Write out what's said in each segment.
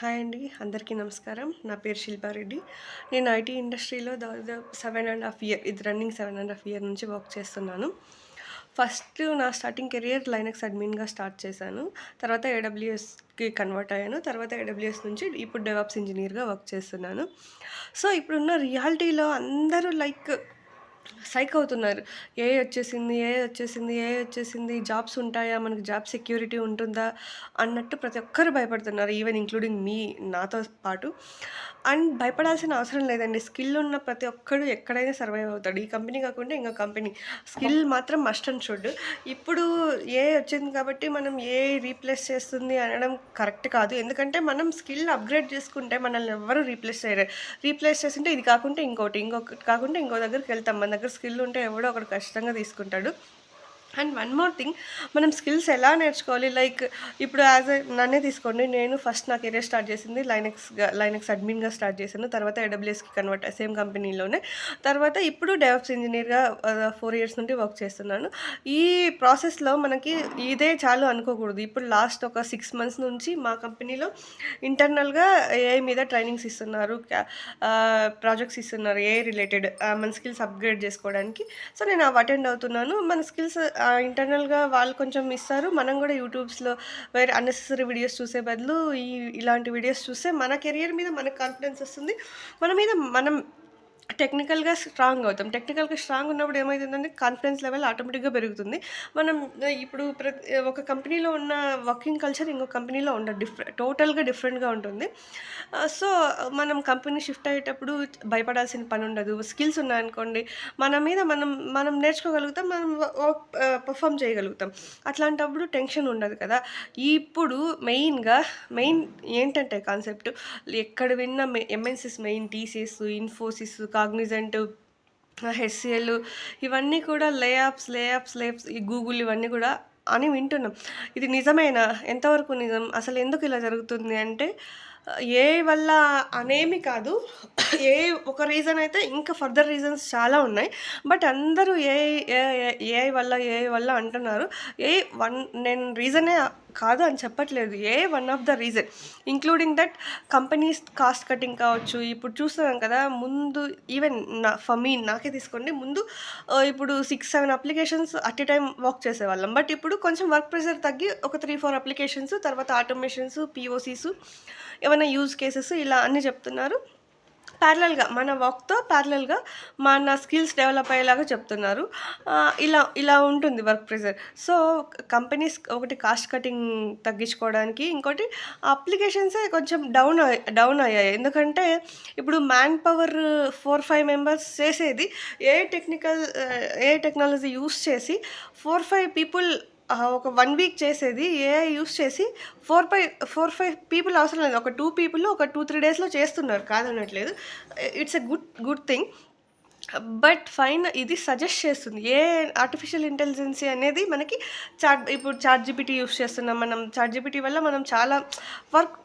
Hi అండి అందరికీ నమస్కారం. నా పేరు శిల్పారెడ్డి. నేను ఐటీ ఇండస్ట్రీలో దాదాపు సెవెన్ అండ్ హాఫ్ ఇయర్ ఇది running seven and half year నుంచి వర్క్ చేస్తున్నాను. ఫస్ట్ నా స్టార్టింగ్ కెరియర్ లైనక్స్ అడ్మిన్గా స్టార్ట్ చేశాను. తర్వాత ఏడబ్ల్యూఎస్కి కన్వర్ట్ అయ్యాను. తర్వాత ఏడబ్ల్యూఎస్ నుంచి ఇప్పుడు డెవాప్స్ ఇంజనీర్గా వర్క్ చేస్తున్నాను. సో ఇప్పుడున్న రియాలిటీలో అందరూ లైక్ సైక్ అవుతున్నారు. ఏ వచ్చేసింది ఏ వచ్చేసింది ఏ వచ్చేసింది జాబ్స్ ఉంటాయా? మనకి జాబ్ సెక్యూరిటీ ఉంటుందా? అన్నట్టు ప్రతి ఒక్కరు భయపడుతున్నారు ఈవెన్ ఇంక్లూడింగ్ మీ నాతో పాటు. అండ్ భయపడాల్సిన అవసరం లేదండి. స్కిల్ ఉన్న ప్రతి ఒక్కడు ఎక్కడైనా సర్వైవ్ అవుతాడు. ఈ కంపెనీ కాకుండా ఇంకో కంపెనీ. స్కిల్ మాత్రం మస్ట్ అండ్ షుడ్. ఇప్పుడు ఏ వచ్చింది కాబట్టి మనం ఏ రీప్లేస్ చేస్తుంది అనడం కరెక్ట్ కాదు. ఎందుకంటే మనం స్కిల్ అప్గ్రేడ్ చేసుకుంటే మనల్ని ఎవరు రీప్లేస్ చేయరు. రీప్లేస్ చేస్తుంటే ఇది కాకుండా ఇంకోటి ఇంకొకటి కాకుండా ఇంకో దగ్గరికి వెళ్తాం. మన దగ్గర స్కిల్ ఉంటే ఎవడో ఒకడు ఖచ్చితంగా తీసుకుంటాడు. అండ్ వన్ మోర్ థింగ్ మనం స్కిల్స్ ఎలా నేర్చుకోవాలి? లైక్ ఇప్పుడు యాజ్ ఎ నన్నే తీసుకోండి. నేను ఫస్ట్ నా కెరీర్ స్టార్ట్ చేసింది లైనక్స్గా లైనక్స్ అడ్మిన్గా స్టార్ట్ చేశాను. తర్వాత ఏడబ్ల్యూఎస్కి కన్వర్ట్ సేమ్ కంపెనీలోనే తర్వాత ఇప్పుడు డెవలప్స్ ఇంజనీర్గా ఫోర్ ఇయర్స్ నుండి వర్క్ చేస్తున్నాను. ఈ ప్రాసెస్లో మనకి ఇదే చాలు అనుకోకూడదు. ఇప్పుడు లాస్ట్ ఒక సిక్స్ మంత్స్ నుంచి మా కంపెనీలో ఇంటర్నల్గా ఏఐ మీద ట్రైనింగ్స్ ఇస్తున్నారు. ప్రాజెక్ట్స్ uh, ఇస్తున్నారు. ఏఐ రిలేటెడ్ uh, మన స్కిల్స్ అప్గ్రేడ్ చేసుకోవడానికి. సో నేను అవి అటెండ్ అవుతున్నాను. మన స్కిల్స్ ఇంటర్నల్గా వాళ్ళు కొంచెం ఇస్తారు మనం కూడా యూట్యూబ్స్లో వేరే అన్నెసెసరీ వీడియోస్ చూసే బదులు ఈ ఇలాంటి వీడియోస్ చూస్తే మన కెరియర్ మీద మనకు కాన్ఫిడెన్స్ వస్తుంది. మన మీద మనం టెక్నికల్గా స్ట్రాంగ్ అవుతాం. టెక్నికల్గా స్ట్రాంగ్ ఉన్నప్పుడు ఏమవుతుందంటే కాన్ఫిడెన్స్ లెవెల్ ఆటోమేటిక్గా పెరుగుతుంది. మనం ఇప్పుడు ప్రతి ఒక కంపెనీలో ఉన్న వర్కింగ్ కల్చర్ ఇంకో కంపెనీలో ఉండదు డిఫరెంట్ టోటల్గా డిఫరెంట్గా ఉంటుంది. సో మనం కంపెనీ షిఫ్ట్ అయ్యేటప్పుడు భయపడాల్సిన పని ఉండదు. స్కిల్స్ ఉన్నాయనుకోండి మన మీద మనం మనం నేర్చుకోగలుగుతాం మనం పర్ఫామ్ చేయగలుగుతాం. అట్లాంటప్పుడు టెన్షన్ ఉండదు కదా. ఇప్పుడు మెయిన్గా మెయిన్ ఏంటంటే కాన్సెప్ట్ ఎక్కడ విన్న MNCs main TCS Infosys Cognizant HCL ఇవన్నీ కూడా లేఆప్స్ లేఆప్స్ లేప్స్ ఈ గూగుల్ ఇవన్నీ కూడా అని వింటున్నాం. ఇది నిజమేనా? ఎంతవరకు నిజం? అసలు ఎందుకు ఇలా జరుగుతుంది అంటే ఏ వల్ల అనేమి కాదు ఏ ఒక రీజన్ అయితే ఇంకా ఫర్దర్ రీజన్స్ చాలా ఉన్నాయి. బట్ అందరూ ఏ ఏ వల్ల ఏ వల్ల అంటున్నారు. ఏ వన్ నేను రీజనే కాదు అని చెప్పట్లేదు. A one of the reason. Including that companies cost cutting కావచ్చు ఇప్పుడు చూస్తున్నాం కదా ముందు ఈవెన్ నా ఫర్ మీ నాకే తీసుకోండి ముందు ఇప్పుడు six seven applications at a time work చేసేవాళ్ళం. బట్ ఇప్పుడు కొంచెం వర్క్ ప్రెషర్ తగ్గి ఒక త్రీ ఫోర్ అప్లికేషన్స్ తర్వాత ఆటోమేషన్స్ పిఓసీస్ ఏమైనా యూజ్ కేసెస్ ఇలా అన్నీ చెప్తున్నారు. ప్యారలల్గా మన వర్క్తో ప్యారలల్గా మన స్కిల్స్ డెవలప్ అయ్యేలాగా చెప్తున్నారు. ఇలా ఇలా ఉంటుంది వర్క్ ప్రెజర్ సో కంపెనీస్ ఒకటి కాస్ట్ కటింగ్ తగ్గించుకోవడానికి ఇంకోటి అప్లికేషన్సే కొంచెం డౌన్ డౌన్ అయ్యాయి. ఎందుకంటే ఇప్పుడు man power four five members చేసేది ఏ టెక్నికల్ ఏ టెక్నాలజీ యూస్ చేసి ఫోర్ ఫైవ్ పీపుల్ ఒక వన్ వీక్ చేసేది ఏఐ యూస్ చేసి four five four five people అవసరం లేదు. ఒక టూ పీపుల్ ఒక టూ త్రీ డేస్లో చేస్తున్నారు. కాదనట్లేదు. It's a good good thing but fine ఇది సజెస్ట్ చేస్తుంది. ఏ ఆర్టిఫిషియల్ ఇంటెలిజెన్సీ అనేది మనకి చాట్ ఇప్పుడు చాట్ జీపీటీ యూస్ చేస్తున్నాం మనం. చాట్ జీపీటీ వల్ల మనం చాలా వర్క్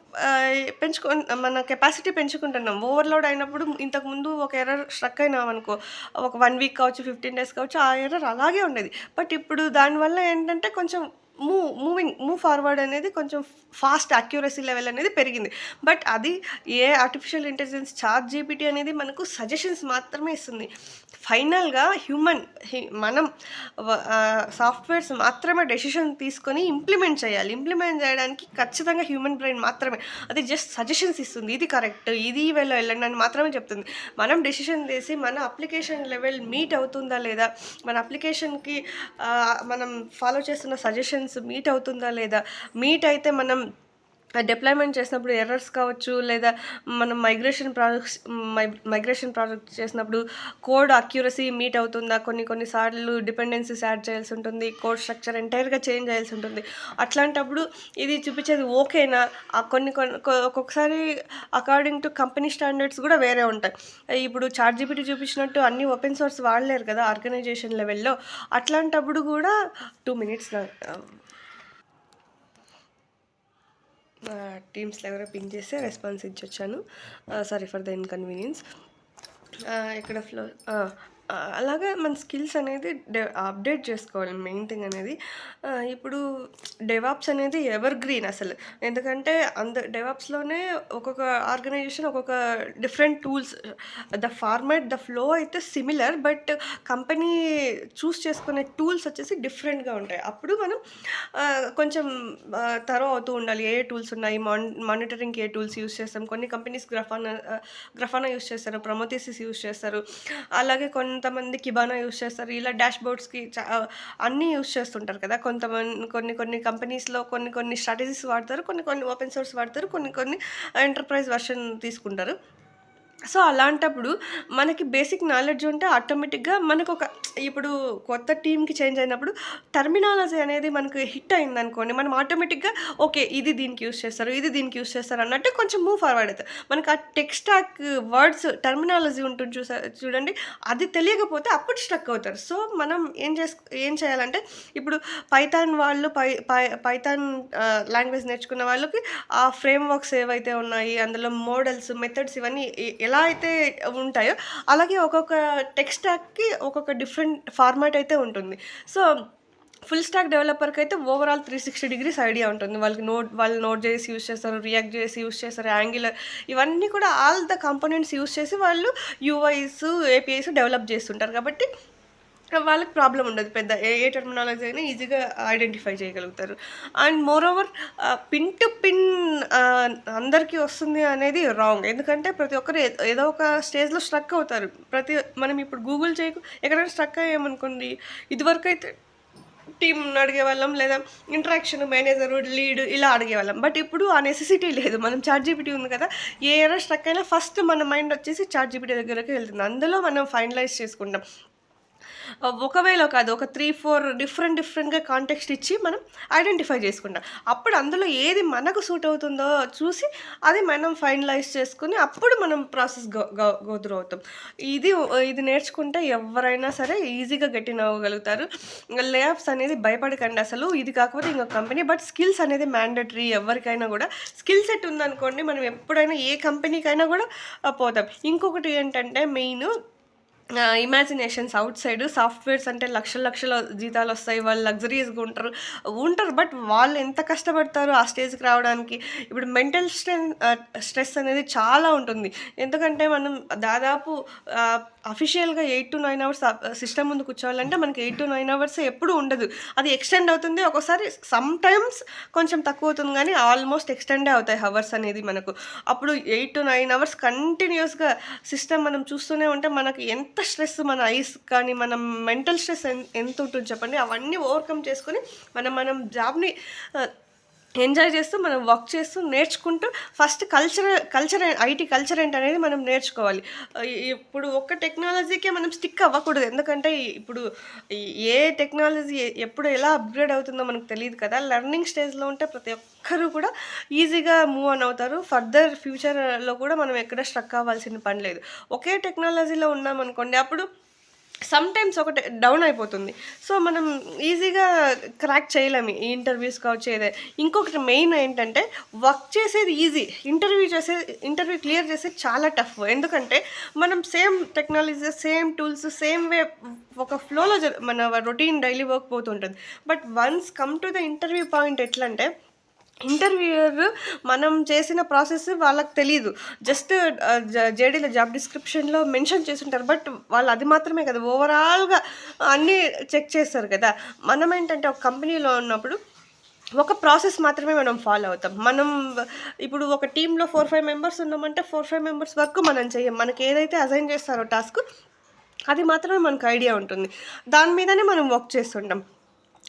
పెంచుకో మన కెపాసిటీ పెంచుకుంటున్నాం. ఓవర్లోడ్ అయినప్పుడు ఇంతకుముందు ఒక ఎర్రర్ స్ట్రక్ అయినాం అనుకో ఒక వన్ వీక్ కావచ్చు ఫిఫ్టీన్ డేస్ కావచ్చు ఆ ఎర్రర్ అలాగే ఉండేది. బట్ ఇప్పుడు దానివల్ల ఏంటంటే కొంచెం మూవ్ మూవింగ్ మూవ్ ఫార్వర్డ్ అనేది కొంచెం ఫాస్ట్ అక్యూరసీ లెవెల్ అనేది పెరిగింది. బట్ అది ఏ ఆర్టిఫిషియల్ ఇంటెలిజెన్స్ చార్ట్ జీపీటీ అనేది మనకు సజెషన్స్ మాత్రమే ఇస్తుంది. ఫైనల్గా హ్యూమన్ మనం సాఫ్ట్వేర్స్ మాత్రమే డెసిషన్ తీసుకొని ఇంప్లిమెంట్ చేయాలి. ఇంప్లిమెంట్ చేయడానికి ఖచ్చితంగా హ్యూమన్ బ్రెయిన్ మాత్రమే. అది జస్ట్ సజెషన్స్ ఇస్తుంది. ఇది కరెక్ట్ ఇది వెళ్ళ వెళ్ళండి అని మాత్రమే చెప్తుంది. మనం డెసిషన్ చేసి మన అప్లికేషన్ లెవెల్ మీట్ అవుతుందా లేదా? మన అప్లికేషన్కి మనం ఫాలో చేస్తున్న సజెషన్స్ మీట్ అవుతుందా లేదా? మీట్ అయితే మనం డిప్లాయ్మెంట్ చేసినప్పుడు ఎర్రర్స్ కావచ్చు లేదా మనం మైగ్రేషన్ ప్రాజెక్ట్స్ మైగ్రేషన్ ప్రాజెక్ట్ చేసినప్పుడు కోడ్ అక్యూరసీ మీట్ అవుతుందా? కొన్ని కొన్నిసార్లు డిపెండెన్సీస్ యాడ్ చేయాల్సి ఉంటుంది కోడ్ స్ట్రక్చర్ ఎంటైర్గా చేంజ్ చేయాల్సి ఉంటుంది. అట్లాంటప్పుడు ఇది చూపించేది ఓకేనా కొన్ని కొన్ని ఒక్కొక్కసారి అకార్డింగ్ టు కంపెనీ స్టాండర్డ్స్ కూడా వేరే ఉంటాయి. ఇప్పుడు చార్ట్ జీపీటీ చూపించినట్టు అన్ని ఓపెన్ సోర్స్ వాడలేరు కదా ఆర్గనైజేషన్ లెవెల్లో అట్లాంటప్పుడు కూడా టూ మినిట్స్ టీమ్స్లో ఎవరో పింక్ చేస్తే రెస్పాన్స్ ఇచ్చి వచ్చాను సారీ ఫర్ ద ఇన్కన్వీనియన్స్. ఇక్కడ ఫ్లో అలాగే మన స్కిల్స్ అనేది డె అప్‌డేట్ చేసుకోవాలి మెయిన్ థింగ్ అనేది. ఇప్పుడు డెవాప్స్ అనేది ఎవర్ గ్రీన్ అసలు. ఎందుకంటే అంద డెవాప్స్‌లోనే ఒక్కొక్క ఆర్గనైజేషన్ ఒక్కొక్క different tools the format, the flow అయితే సిమిలర్. బట్ కంపెనీ చూస్ చేసుకునే టూల్స్ వచ్చేసి డిఫరెంట్‌గా ఉంటాయి. అప్పుడు మనం కొంచెం తరో అవుతూ ఉండాలి. ఏ టూల్స్ ఉన్నాయి, మాన్ మానిటరింగ్‌కి ఏ టూల్స్ యూజ్ చేస్తాం. కొన్ని కంపెనీస్ గ్రఫానా గ్రఫానా యూస్ చేస్తారు. ప్రొమోథిసిస్ యూజ్ చేస్తారు. అలాగే కొన్ని కొంతమంది కిబానా యూస్ చేస్తారు. ఇలా డాష్ బోర్డ్స్‌కి అన్నీ యూజ్ చేస్తుంటారు కదా! కొంతమంది కొన్ని కొన్ని కంపెనీస్‌లో కొన్ని కొన్ని స్ట్రాటజీస్ వాడతారు. కొన్ని కొన్ని ఓపెన్ సోర్స్ వాడతారు. కొన్ని కొన్ని ఎంటర్‌ప్రైజ్ వెర్షన్ తీసుకుంటారు. సో, అలాంటప్పుడు మనకి బేసిక్ నాలెడ్జ్ ఉంటే ఆటోమేటిక్‌గా మనకొక ఇప్పుడు కొత్త టీంకి చేంజ్ అయినప్పుడు టర్మినాలజీ అనేది మనకు హిట్ అయిందనుకోండి. మనం ఆటోమేటిక్‌గా ఓకే. ఇది దీనికి యూస్ చేస్తారు. ఇది దీనికి యూస్ చేస్తారు అన్నట్టు కొంచెం మూవ్ ఫార్వర్డ్ అవుతుంది మనకు ఆ టెక్స్టాక్ వర్డ్స్ టర్మినాలజీ ఉంటుంది చూసా చూడండి. అది తెలియకపోతే అప్పుడు స్ట్రక్ అవుతారు. సో, మనం ఏం చేస్ ఏం చేయాలంటే ఇప్పుడు పైథాన్ వాళ్ళు పై పై పైథాన్ లాంగ్వేజ్ నేర్చుకున్న వాళ్ళకి ఆ ఫ్రేమ్ వర్క్స్ ఏవైతే ఉన్నాయి, అందులో మోడల్స్, మెథడ్స్ ఇవన్నీ ఎలా అయితే ఉంటాయో అలాగే ఒక్కొక్క టెక్స్ట్ స్టాక్‌కి ఒక్కొక్క డిఫరెంట్ ఫార్మాట్ అయితే ఉంటుంది. సో, ఫుల్ స్టాక్ డెవలపర్కి అయితే ఓవరాల్ 360 డిగ్రీస్ ఐడియా ఉంటుంది. వాళ్ళకి నోట్ వాళ్ళు నోట్ చేసి యూజ్ చేస్తారు. రియాక్ట్ చేసి యూజ్ చేస్తారు. యాంగిలర్ ఇవన్నీ కూడా ఆల్ ద కంపోనెంట్స్ యూజ్ చేసి వాళ్ళు యూఐస్, ఏపీఐస్ డెవలప్ చేస్తుంటారు. కాబట్టి వాళ్ళకి ప్రాబ్లం ఉండదు. పెద్ద ఏ ఏ టెర్మినాలజీ అయినా ఈజీగా ఐడెంటిఫై చేయగలుగుతారు. And moreover pin to pin అందరికీ వస్తుంది అనేది రాంగ్. ఎందుకంటే ప్రతి ఒక్కరు ఏదో ఒక స్టేజ్‌లో స్ట్రక్ అవుతారు. ప్రతి మనం ఇప్పుడు గూగుల్ చేయకు ఎక్కడైనా స్ట్రక్ అయ్యామనుకోండి. ఇదివరకైతే టీమ్‌ని అడిగేవాళ్ళం లేదా ఇంటరాక్షన్ మేనేజర్, లీడ్ ఇలా అడిగేవాళ్ళం. బట్ ఇప్పుడు ఆ నెసెసిటీ లేదు. మనం చాట్‌జీపీటీ ఉంది కదా! ఏ ఎర్రర్ స్ట్రక్ అయినా ఫస్ట్ మన మైండ్ వచ్చేసి చాట్‌జీపీటీ దగ్గరకు వెళ్తుంది. అందులో మనం ఫైనలైజ్ చేసుకుంటాం. ఒకవేళ కాదు ఒక 3, 4 డిఫరెంట్ డిఫరెంట్‌గా కాంటెక్స్ట్ ఇచ్చి మనం ఐడెంటిఫై చేసుకుంటాం. అప్పుడు అందులో ఏది మనకు సూట్ అవుతుందో చూసి అది మనం ఫైనలైజ్ చేసుకుని అప్పుడు మనం ప్రాసెస్ గో గో త్రూ అవుతాం. ఇది ఇది నేర్చుకుంటే ఎవరైనా సరే ఈజీగా గట్టిన అవ్వగలుగుతారు. లే ఆఫ్స్ అనేది భయపడకండి అసలు. ఇది కాకపోతే ఇంకొక కంపెనీ బట్ స్కిల్స్ అనేది మ్యాండటరీ ఎవరికైనా కూడా. స్కిల్ సెట్ ఉందనుకోండి మనం ఎప్పుడైనా ఏ కంపెనీకైనా కూడా పోతాం. ఇంకొకటి ఏంటంటే main imaginations outside softwares అంటే లక్షల లక్షల జీతాలొస్తాయి. వాళ్ళు లగ్జరీస్గా ఉంటారు. ఉంటారు. బట్ వాళ్ళు ఎంత కష్టపడతారు ఆ స్టేజ్‌కి రావడానికి. ఇప్పుడు మెంటల్ స్ట్రెన్ స్ట్రెస్ అనేది చాలా ఉంటుంది. ఎందుకంటే మనం దాదాపు అఫీషియల్గా eight to nine hours system ముందు కూర్చోవాలంటే మనకి 8-9 అవర్స్ ఎప్పుడు ఉండదు. అది ఎక్స్‌టెండ్ అవుతుంది. ఒక్కోసారి సమ్‌టైమ్స్ కొంచెం తక్కువ అవుతుంది కానీ ఆల్మోస్ట్ ఎక్స్‌టెండే అవుతాయి హవర్స్ అనేది మనకు. అప్పుడు 8-9 అవర్స్ కంటిన్యూయస్‌గా సిస్టమ్ మనం చూస్తూనే ఉంటే మనకి ఎంత ఎంత స్ట్రెస్ మన ఐస్ కానీ మనం మెంటల్ స్ట్రెస్ ఎంత ఉంటుంది చెప్పండి. అవన్నీ ఓవర్‌కమ్ చేసుకొని మనం మనం జాబ్‌ని ఎంజాయ్ చేస్తూ మనం వర్క్ చేస్తూ నేర్చుకుంటూ first culture culture IT culture ఏంటనేది మనం నేర్చుకోవాలి. ఇప్పుడు ఒక్క టెక్నాలజీకే మనం స్టిక్ అవ్వకూడదు. ఎందుకంటే ఇప్పుడు ఏ టెక్నాలజీ ఎప్పుడు ఎలా అప్‌గ్రేడ్ అవుతుందో మనకు తెలియదు కదా! లెర్నింగ్ స్టేజ్‌లో ఉంటే ప్రతి ఒక్కరు కూడా ఈజీగా మూవ్ ఆన్ అవుతారు. ఫర్దర్ ఫ్యూచర్‌లో కూడా మనం ఎక్కడ స్ట్రక్ అవ్వాల్సిన పని లేదు. ఒకే టెక్నాలజీలో ఉన్నామనుకోండి అప్పుడు సమ్‌టైమ్స్ ఒకటి డౌన్ అయిపోతుంది. సో, మనం ఈజీగా క్రాక్ చేయలేము. ఈ ఇంటర్వ్యూస్ కావచ్చు ఏదే ఇంకొకటి మెయిన్ ఏంటంటే వర్క్ చేసేది ఈజీ. ఇంటర్వ్యూ చేసేది ఇంటర్వ్యూ క్లియర్ చేసేది చాలా టఫ్. ఎందుకంటే మనం same technology same tools, same way ఒక ఫ్లోలో జ మన routine daily work పోతుంటుంది but once come to the interview point ఎట్లంటే ఇంటర్వ్యూయర్ మనం చేసిన ప్రాసెస్ వాళ్ళకి తెలియదు జస్ట్ జేడీలో జాబ్ డిస్క్రిప్షన్‌లో మెన్షన్ చేసుంటారు. బట్ వాళ్ళు అది మాత్రమే కదా ఓవరాల్‌గా అన్నీ చెక్ చేస్తారు కదా! మనం ఏంటంటే ఒక కంపెనీలో ఉన్నప్పుడు ఒక ప్రాసెస్ మాత్రమే మనం ఫాలో అవుతాం. మనం ఇప్పుడు ఒక టీంలో ఫోర్ ఫైవ్ మెంబర్స్ ఉన్నామంటే 4, 5 మెంబర్స్ వర్క్ మనం చెయ్యం. మనకి ఏదైతే అసైన్ చేస్తారో టాస్క్ అది మాత్రమే మనకు ఐడియా ఉంటుంది. దాని మీదనే మనం వర్క్ చేస్తుంటాం.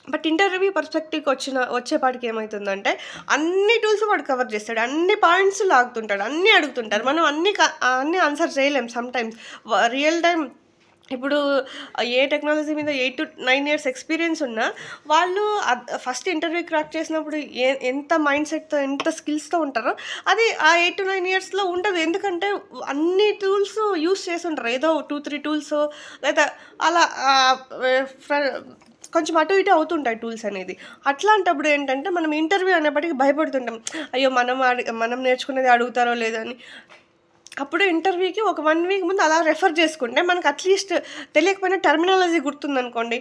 బట్ ఇంటర్వ్యూ పర్స్పెక్టివ్‌కి వచ్చిన వచ్చేపాటికి ఏమవుతుందంటే అన్ని టూల్స్ వాడు కవర్ చేస్తాడు. అన్ని పాయింట్స్ లాగుతుంటాడు. అన్నీ అడుగుతుంటారు. మనం అన్ని అన్ని అన్నీ ఆన్సర్ చేయలేం సమ్‌టైమ్స్. రియల్ టైం ఇప్పుడు ఏ టెక్నాలజీ మీద 8-9 ఇయర్స్ ఎక్స్‌పీరియన్స్ ఉన్నా వాళ్ళు ఫస్ట్ ఇంటర్వ్యూ క్రాక్ చేసినప్పుడు ఏ ఎంత మైండ్ సెట్‌తో ఎంత స్కిల్స్‌తో ఉంటారో అది ఆ 8-9 ఇయర్స్‌లో ఉండదు. ఎందుకంటే అన్ని టూల్స్ యూజ్ చేస్తుంటారు ఏదో టూ త్రీ టూల్స్ లేదా అలా కొంచెం అటు ఇటు అవుతుంటాయి టూల్స్ అనేది. అట్లాంటప్పుడు ఏంటంటే మనం ఇంటర్వ్యూ అనేప్పటికి భయపడుతుంటాం. అయ్యో! మనం మనం నేర్చుకునేది అడుగుతారో లేదో అని. అప్పుడు ఇంటర్వ్యూకి ఒక వన్ వీక్ ముందు అలా రెఫర్ చేసుకుంటే మనకు అట్లీస్ట్ తెలియకపోయినా టర్మినాలజీ గుర్తుందనుకోండి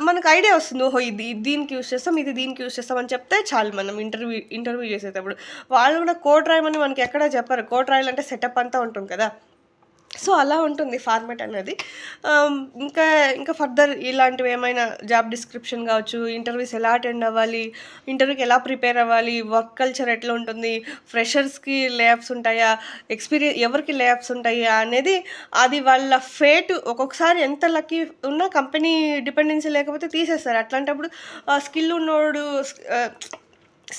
మనకు ఐడియా వస్తుంది ఓహో ఇది దీనికి యూస్ చేస్తాం ఇది దీనికి యూస్ చేస్తాం అని చెప్తే చాలు మనం ఇంటర్వ్యూ ఇంటర్వ్యూ చేసేటప్పుడు వాళ్ళు కూడా కోడ్ రాయమని మనకి ఎక్కడా చెప్పరు కోడ్ రాయాలంటే సెటప్ అంతా ఉంటుంది కదా సో అలా ఉంటుంది ఫార్మాట్ అనేది. ఇంకా ఇంకా ఫర్దర్ ఇలాంటివి ఏమైనా జాబ్ డిస్క్రిప్షన్ కావచ్చు ఇంటర్వ్యూస్ ఎలా అటెండ్ అవ్వాలి ఇంటర్వ్యూకి ఎలా ప్రిపేర్ అవ్వాలి వర్క్ కల్చర్ ఎట్లా ఉంటుంది ఫ్రెషర్స్కి లేఅప్స్ ఉంటాయా ఎక్స్పీరియన్స్ ఎవరికి లేఅప్స్ ఉంటాయా అనేది అది వాళ్ళ ఫేట్ ఒక్కొక్కసారి ఎంత లక్కీ ఉన్నా కంపెనీ డిపెండెన్సీ లేకపోతే తీసేస్తారు. అట్లాంటప్పుడు స్కిల్ ఉన్నోడు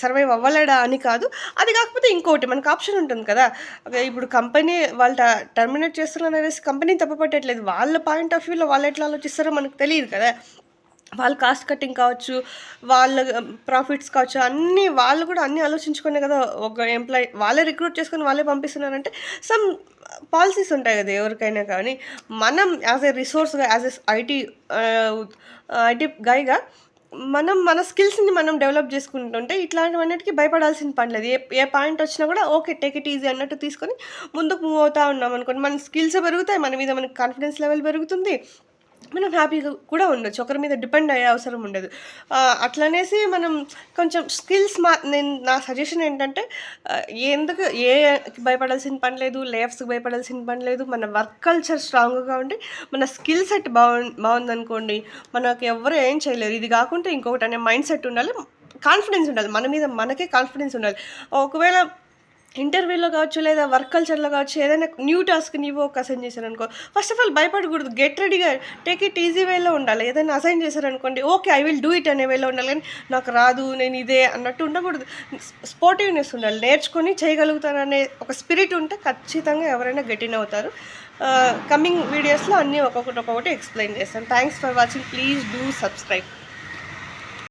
సర్వైవ్ అవ్వలేడా అని కాదు. అది కాకపోతే ఇంకోటి మనకు ఆప్షన్ ఉంటుంది కదా. ఇప్పుడు కంపెనీ వాళ్ళు టర్మినేట్ చేస్తున్నారు అనేసి కంపెనీ తప్పపట్టట్లేదు. వాళ్ళ పాయింట్ ఆఫ్ వ్యూలో వాళ్ళు ఎట్లా ఆలోచిస్తారో మనకు తెలియదు కదా. వాళ్ళ కాస్ట్ కటింగ్ కావచ్చు వాళ్ళ ప్రాఫిట్స్ కావచ్చు అన్నీ వాళ్ళు కూడా అన్నీ ఆలోచించుకునే కదా ఒక ఎంప్లాయీ వాళ్ళే రిక్రూట్ చేసుకొని వాళ్ళే పంపిస్తున్నారంటే సమ్ పాలసీస్ ఉంటాయి కదా ఎవరికైనా కానీ. మనం యాజ్ ఎ రిసోర్స్గా యాజ్ ఎ ఐటీ ఐటీ గైగా మనం మన స్కిల్స్ని మనం డెవలప్ చేసుకుంటుంటే ఇట్లాంటివన్నిటికీ భయపడాల్సిన పని లేదు. ఏ ఏ పాయింట్ వచ్చినా కూడా ఓకే టేక్ ఇట్ ఈజీ అన్నట్టు తీసుకొని ముందుకు మూవ్ అవుతా ఉన్నాం అనుకోండి. మన స్కిల్స్ పెరుగుతాయి మన మీద మనకి కాన్ఫిడెన్స్ లెవెల్ పెరుగుతుంది. మనం హ్యాపీగా కూడా ఉండొచ్చు. ఒకరి మీద డిపెండ్ అయ్యే అవసరం ఉండదు. అట్లనేసి మనం కొంచెం స్కిల్స్ మా నేను నా సజెషన్ ఏంటంటే ఎందుకు ఏ భయపడాల్సిన పని లేదు లేఫ్స్కి భయపడాల్సిన పని లేదు మన వర్క్ కల్చర్ స్ట్రాంగ్గా ఉండి మన స్కిల్ సెట్ బాగు బాగుందనుకోండి మనకు ఎవరు ఏం చేయలేరు. ఇది కాకుండా ఇంకొకటి అనే మైండ్ సెట్ ఉండాలి కాన్ఫిడెన్స్ ఉండాలి. మన మీద మనకే కాన్ఫిడెన్స్ ఉండాలి. ఒకవేళ ఇంటర్వ్యూలో కావచ్చు లేదా వర్క్ కల్చర్లో కావచ్చు ఏదైనా న్యూ టాస్క్ నీవు ఒక అసైన్ చేశారు అనుకో ఫస్ట్ ఆఫ్ ఆల్ భయపడకూడదు గెట్ రెడీగా టేక్ ఇట్ ఈజీ వేలో ఉండాలి. ఏదైనా అసైన్ చేశారనుకోండి okay I will do it అనే వేలో ఉండాలి. కానీ నాకు రాదు నేను ఇదే అన్నట్టు ఉండకూడదు. స్పోర్టివ్నెస్ ఉండాలి. నేర్చుకొని చేయగలుగుతాననే ఒక స్పిరిట్ ఉంటే ఖచ్చితంగా ఎవరైనా గెటిన్ అవుతారు. కమింగ్ వీడియోస్లో అన్నీ ఒక్కొక్కటి ఒక్కొక్కటి ఎక్స్ప్లెయిన్ చేస్తాను. Thanks for watching please do subscribe